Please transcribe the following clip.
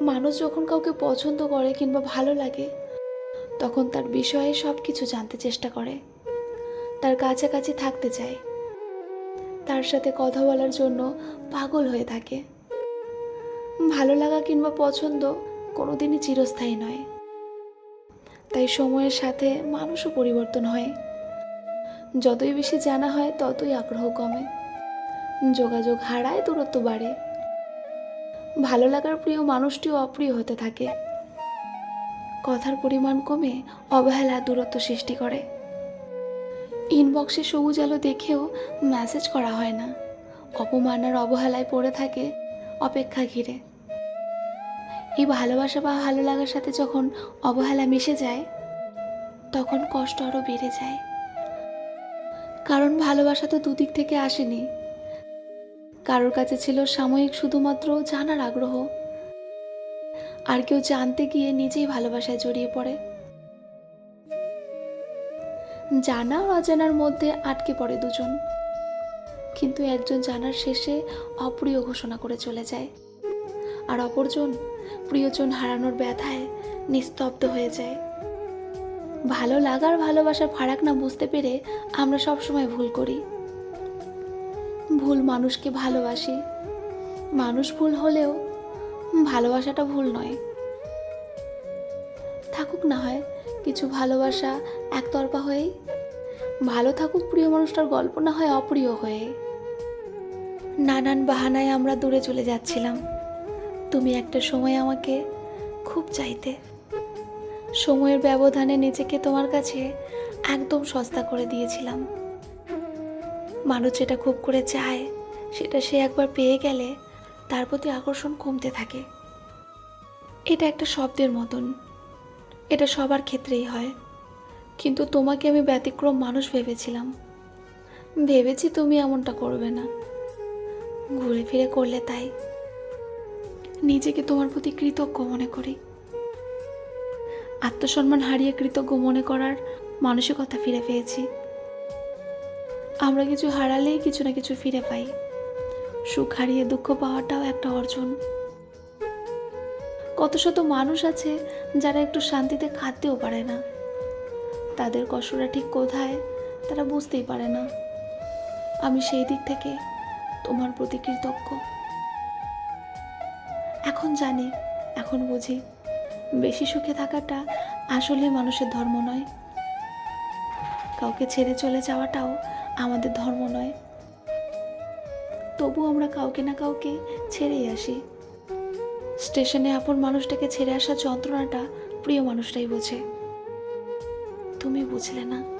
মানুষ যখন কাউকে পছন্দ করে কিংবা ভালো লাগে, তখন তার বিষয়ে সব কিছু জানতে চেষ্টা করে। তার কাছাকাছি থাকতে চায়। তার সাথে কথা বলার জন্য পাগল হয়ে থাকে। ভালো লাগা কিংবা পছন্দ কোনোদিনই চিরস্থায়ী নয়। তাই সময়ের সাথে মানুষও পরিবর্তন হয়। যতই বেশি জানা হয়, ততই আগ্রহ কমে। যোগাযোগ হারায়, দূরত্ব বাড়ে। ভালো লাগার প্রিয় মানুষটিও অপ্রিয় হতে থাকে। কথার পরিমাণ কমে অবহেলা দূরত্ব সৃষ্টি করে। ইনবক্সে সবুজ আলো দেখেও মেসেজ করা হয় না। অপমান আর অবহেলায় পড়ে থাকে অপেক্ষা ঘিরে। এই ভালোবাসা বা ভালো লাগার সাথে যখন অবহেলা মিশে যায়, তখন কষ্ট আরও বেড়ে যায়। কারণ ভালোবাসা তো দুদিক থেকে আসেনি। কারোর কাছে ছিল সাময়িক শুধুমাত্র জানার আগ্রহ। আর কেউ জানতে গিয়ে নিজেই ভালোবাসায় জড়িয়ে পড়ে। জানা ও অজানার মধ্যে আটকে পড়ে দুজন। কিন্তু একজন জানার শেষে অপ্রিয় ঘোষণা করে চলে যায়। আর অপরজন প্রিয়জন হারানোর ব্যথায় নিস্তব্ধ হয়ে যায়। ভালো লাগার ভালোবাসার ফারাক না বুঝতে পেরে আমরা সবসময় ভুল করি। ভুল মানুষকে ভালোবাসি। মানুষ ভুল হলেও ভালোবাসাটা ভুল নয়। থাকুক না হয়, কিছু ভালোবাসা একতরফা হয়েই। ভালো থাকুক প্রিয় মানুষটার গল্প, না হয় অপ্রিয় হয়ে নানান বাহানায় আমরা দূরে চলে যাচ্ছিলাম। তুমি একটা সময় আমাকে খুব চাইতে। সময়ের ব্যবধানে নিজেকে তোমার কাছে একদম সস্তা করে দিয়েছিলাম। মানুষ যেটা খুব করে চায়, সেটা সে একবার পেয়ে গেলে তার প্রতি আকর্ষণ কমতে থাকে। এটা একটা শব্দের মতন। এটা সবার ক্ষেত্রেই হয়। কিন্তু তোমাকে আমি ব্যতিক্রম মানুষ ভেবেছিলাম। ভেবেছি তুমি এমনটা করবে না। ঘুরে ফিরে করলে তাই। নিজেকে তোমার প্রতি কৃতজ্ঞ মনে করি। আত্মসম্মান হারিয়ে কৃতজ্ঞ মনে করার মানসিকতা ফিরে পেয়েছি। আমরা কিছু হারালেই কিছু না কিছু ফিরে পাই। সুখ হারিয়ে দুঃখ পাওয়াটাও একটা অর্জন। কত শত মানুষ আছে যারা একটু শান্তিতে খাতেও পারে না। তাদের কষ্টটা ঠিক কোথায় তারা বুঝতেই পারে না। আমি সেই দিক থেকে তোমার প্রতি কৃতজ্ঞ। এখন জানি, এখন বুঝি, বেশি সুখে থাকাটা আসলে মানুষের ধর্ম নয়। কাউকে ছেড়ে চলে যাওয়াটাও আমাদের ধর্ম নয়। তবু আমরা কাউকে না কাউকে ছেড়েই আসি। স্টেশনে আপন মানুষটাকে ছেড়ে আসা যন্ত্রণাটা প্রিয় মানুষটাই বোঝে। তুমি বুঝলে না?